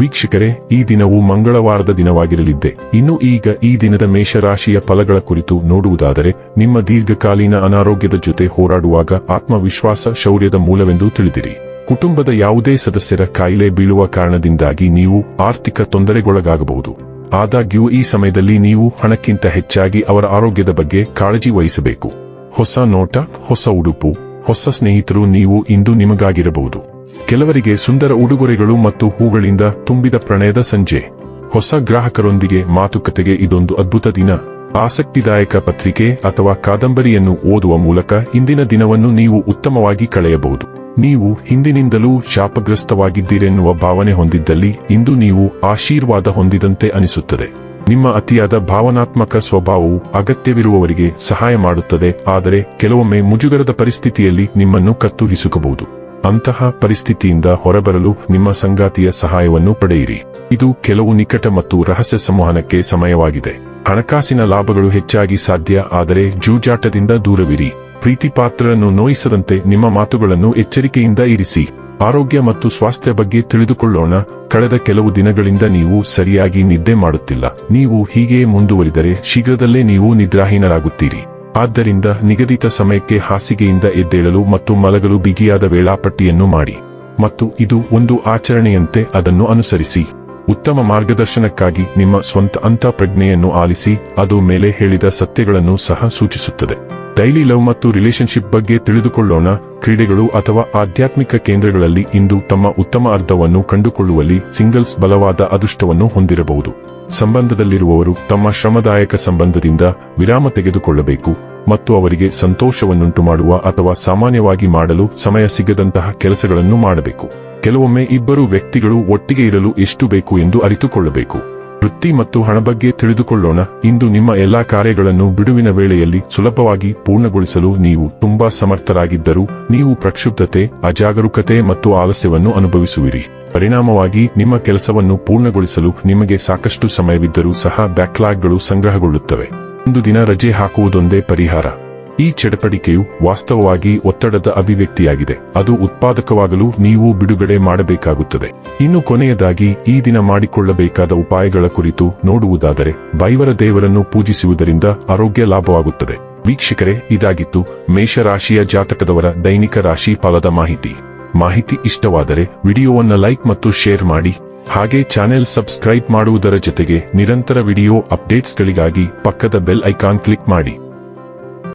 ವೀಕ್ಷಕರೇ, ಈ ದಿನವು ಮಂಗಳವಾರದ ದಿನವಾಗಿರಲಿದ್ದೆ. ಇನ್ನು ಈಗ ಈ ದಿನದ ಮೇಷರಾಶಿಯ ಫಲಗಳ ಕುರಿತು ನೋಡುವುದಾದರೆ, ನಿಮ್ಮ ದೀರ್ಘಕಾಲೀನ ಅನಾರೋಗ್ಯದ ಜೊತೆ ಹೋರಾಡುವಾಗ ಆತ್ಮವಿಶ್ವಾಸ ಶೌರ್ಯದ ಮೂಲವೆಂದು ತಿಳಿದಿರಿ. ಕುಟುಂಬದ ಯಾವುದೇ ಸದಸ್ಯರ ಕಾಯಿಲೆ ಬೀಳುವ ಕಾರಣದಿಂದಾಗಿ ನೀವು ಆರ್ಥಿಕ ತೊಂದರೆಗೊಳಗಾಗಬಹುದು. ಆದಾಗ್ಯೂ ಈ ಸಮಯದಲ್ಲಿ ನೀವು ಹಣಕ್ಕಿಂತ ಹೆಚ್ಚಾಗಿ ಅವರ ಆರೋಗ್ಯದ ಬಗ್ಗೆ ಕಾಳಜಿ ವಹಿಸಬೇಕು. ಹೊಸ ನೋಟ, ಹೊಸ ಉಡುಪು, ಹೊಸ ಸ್ನೇಹಿತರು ನೀವು ಇಂದು ನಿಮಗಾಗಿರಬಹುದು. ಕೆಲವರಿಗೆ ಸುಂದರ ಉಡುಗೊರೆಗಳು ಮತ್ತು ಹೂಗಳಿಂದ ತುಂಬಿದ ಪ್ರಣಯದ ಸಂಜೆ. ಹೊಸ ಗ್ರಾಹಕರೊಂದಿಗೆ ಮಾತುಕತೆಗೆ ಇದೊಂದು ಅದ್ಭುತ ದಿನ. ಆಸಕ್ತಿದಾಯಕ ಪತ್ರಿಕೆ ಅಥವಾ ಕಾದಂಬರಿಯನ್ನು ಓದುವ ಮೂಲಕ ಇಂದಿನ ದಿನವನ್ನು ನೀವು ಉತ್ತಮವಾಗಿ ಕಳೆಯಬಹುದು. ನೀವು ಹಿಂದಿನಿಂದಲೂ ಶಾಪಗ್ರಸ್ತವಾಗಿದ್ದೀರೆನ್ನುವ ಭಾವನೆ ಹೊಂದಿದ್ದಲ್ಲಿ ಇಂದು ನೀವು ಆಶೀರ್ವಾದ ಹೊಂದಿದಂತೆ ಅನಿಸುತ್ತದೆ. ನಿಮ್ಮ ಅತಿಯಾದ ಭಾವನಾತ್ಮಕ ಸ್ವಭಾವವು ಅಗತ್ಯವಿರುವವರಿಗೆ ಸಹಾಯ ಮಾಡುತ್ತದೆ, ಆದರೆ ಕೆಲವೊಮ್ಮೆ ಮುಜುಗರದ ಪರಿಸ್ಥಿತಿಯಲ್ಲಿ ನಿಮ್ಮನ್ನು ಕತ್ತುಹಿಸುಕಬಹುದು ಅಂತಹ ಪರಿಸ್ಥಿತಿಯಿಂದ ಹೊರಬರಲು ನಿಮ್ಮ ಸಂಗಾತಿಯ ಸಹಾಯವನ್ನು ಪಡೆಯಿರಿ. ಇದು ಕೆಲವು ನಿಕಟ ಮತ್ತು ರಹಸ್ಯ ಸಂವಹನಕ್ಕೆ ಸಮಯವಾಗಿದೆ. ಹಣಕಾಸಿನ ಲಾಭಗಳು ಹೆಚ್ಚಾಗಿ ಸಾಧ್ಯ, ಆದರೆ ಜೂಜಾಟದಿಂದ ದೂರವಿರಿ. ಪ್ರೀತಿಪಾತ್ರರನ್ನು ನೋಯಿಸದಂತೆ ನಿಮ್ಮ ಮಾತುಗಳನ್ನು ಎಚ್ಚರಿಕೆಯಿಂದ ಇರಿಸಿ. ಆರೋಗ್ಯ ಮತ್ತು ಸ್ವಾಸ್ಥ್ಯ ಬಗ್ಗೆ ತಿಳಿದುಕೊಳ್ಳೋಣ. ಕಳೆದ ಕೆಲವು ದಿನಗಳಿಂದ ನೀವು ಸರಿಯಾಗಿ ನಿದ್ದೆ ಮಾಡುತ್ತಿಲ್ಲ. ನೀವು ಹೀಗೆ ಮುಂದುವರಿದರೆ ಶೀಘ್ರದಲ್ಲೇ ನೀವು ನಿದ್ರಾಹೀನರಾಗುತ್ತೀರಿ. ಆದ್ದರಿಂದ ನಿಗದಿತ ಸಮಯಕ್ಕೆ ಹಾಸಿಗೆಯಿಂದ ಎದ್ದೇಳಲು ಮತ್ತು ಮಲಗಲು ಬಿಗಿಯಾದ ವೇಳಾಪಟ್ಟಿಯನ್ನು ಮಾಡಿ. ಮತ್ತು ಇದು ಒಂದು ಆಚರಣೆಯಂತೆ ಅದನ್ನು ಅನುಸರಿಸಿ. ಉತ್ತಮ ಮಾರ್ಗದರ್ಶನಕ್ಕಾಗಿ ನಿಮ್ಮ ಸ್ವಂತ ಅಂತಃಪ್ರಜ್ಞೆಯನ್ನು ಆಲಿಸಿ, ಅದು ಮೇಲೆ ಹೇಳಿದ ಸತ್ಯಗಳನ್ನು ಸಹ ಸೂಚಿಸುತ್ತದೆ. ಡೈಲಿ ಲವ್ ಮತ್ತು ರಿಲೇಶನ್ಶಿಪ್ ಬಗ್ಗೆ ತಿಳಿದುಕೊಳ್ಳೋಣ. ಕ್ರೀಡೆಗಳು ಅಥವಾ ಆಧ್ಯಾತ್ಮಿಕ ಕೇಂದ್ರಗಳಲ್ಲಿ ಇಂದು ತಮ್ಮ ಉತ್ತಮ ಅರ್ಥವನ್ನು ಕಂಡುಕೊಳ್ಳುವಲ್ಲಿ ಸಿಂಗಲ್ಸ್ ಬಲವಾದ ಅದೃಷ್ಟವನ್ನು ಹೊಂದಿರಬಹುದು. ಸಂಬಂಧದಲ್ಲಿರುವವರು ತಮ್ಮ ಶ್ರಮದಾಯಕ ಸಂಬಂಧದಿಂದ ವಿರಾಮ ತೆಗೆದುಕೊಳ್ಳಬೇಕು ಮತ್ತು ಅವರಿಗೆ ಸಂತೋಷವನ್ನುಂಟು ಮಾಡುವ ಅಥವಾ ಸಾಮಾನ್ಯವಾಗಿ ಮಾಡಲು ಸಮಯ ಸಿಗದಂತಹ ಕೆಲಸಗಳನ್ನು ಮಾಡಬೇಕು. ಕೆಲವೊಮ್ಮೆ ಇಬ್ಬರು ವ್ಯಕ್ತಿಗಳು ಒಟ್ಟಿಗೆ ಇರಲು ಎಷ್ಟು ಬೇಕು ಎಂದು ಅರಿತುಕೊಳ್ಳಬೇಕು. ವೃತ್ತಿ ಮತ್ತು ಹಣ ಬಗ್ಗೆ ತಿಳಿದುಕೊಳ್ಳೋಣ. ಇಂದು ನಿಮ್ಮ ಎಲ್ಲಾ ಕಾರ್ಯಗಳನ್ನು ಬಿಡುವಿನ ವೇಳೆಯಲ್ಲಿ ಸುಲಭವಾಗಿ ಪೂರ್ಣಗೊಳಿಸಲು ನೀವು ತುಂಬಾ ಸಮರ್ಥರಾಗಿದ್ದರೂ ನೀವು ಪ್ರಕ್ಷುಬ್ಧತೆ, ಅಜಾಗರೂಕತೆ ಮತ್ತು ಆಲಸ್ಯವನ್ನು ಅನುಭವಿಸುವಿರಿ. ಪರಿಣಾಮವಾಗಿ ನಿಮ್ಮ ಕೆಲಸವನ್ನು ಪೂರ್ಣಗೊಳಿಸಲು ನಿಮಗೆ ಸಾಕಷ್ಟು ಸಮಯವಿದ್ದರೂ ಸಹ ಬ್ಯಾಕ್ಲಾಗ್ಗಳು ಸಂಗ್ರಹಗೊಳ್ಳುತ್ತವೆ. ಒಂದು ದಿನ ರಜೆ ಹಾಕುವುದೊಂದೇ ಪರಿಹಾರ. ಈ ಚಡಪಡಿಕೆಯು ವಾಸ್ತವವಾಗಿ ಒತ್ತಡದ ಅಭಿವ್ಯಕ್ತಿಯಾಗಿದೆ. ಅದು ಉತ್ಪಾದಕವಾಗಲು ನೀವು ಬಿಡುಗಡೆ ಮಾಡಬೇಕಾಗುತ್ತದೆ. ಇನ್ನು ಕೊನೆಯದಾಗಿ, ಈ ದಿನ ಮಾಡಿಕೊಳ್ಳಬೇಕಾದ ಉಪಾಯಗಳ ಕುರಿತು ನೋಡುವುದಾದರೆ, ಬೈವರ ದೇವರನ್ನು ಪೂಜಿಸುವುದರಿಂದ ಆರೋಗ್ಯ ಲಾಭವಾಗುತ್ತದೆ. ವೀಕ್ಷಕರೇ, ಇದಾಗಿತ್ತು ಮೇಷರಾಶಿಯ ಜಾತಕದವರ ದೈನಿಕ ರಾಶಿ ಫಲದ ಮಾಹಿತಿ. ಮಾಹಿತಿ ಇಷ್ಟವಾದರೆ ವಿಡಿಯೋವನ್ನು ಲೈಕ್ ಮತ್ತು ಶೇರ್ ಮಾಡಿ. ಹಾಗೆ ಚಾನೆಲ್ ಸಬ್ಸ್ಕ್ರೈಬ್ ಮಾಡುವುದರ ಜೊತೆಗೆ ನಿರಂತರ ವಿಡಿಯೋ ಅಪ್ಡೇಟ್ಸ್ಗಳಿಗಾಗಿ ಪಕ್ಕದ ಬೆಲ್ ಐಕಾನ್ ಕ್ಲಿಕ್ ಮಾಡಿ.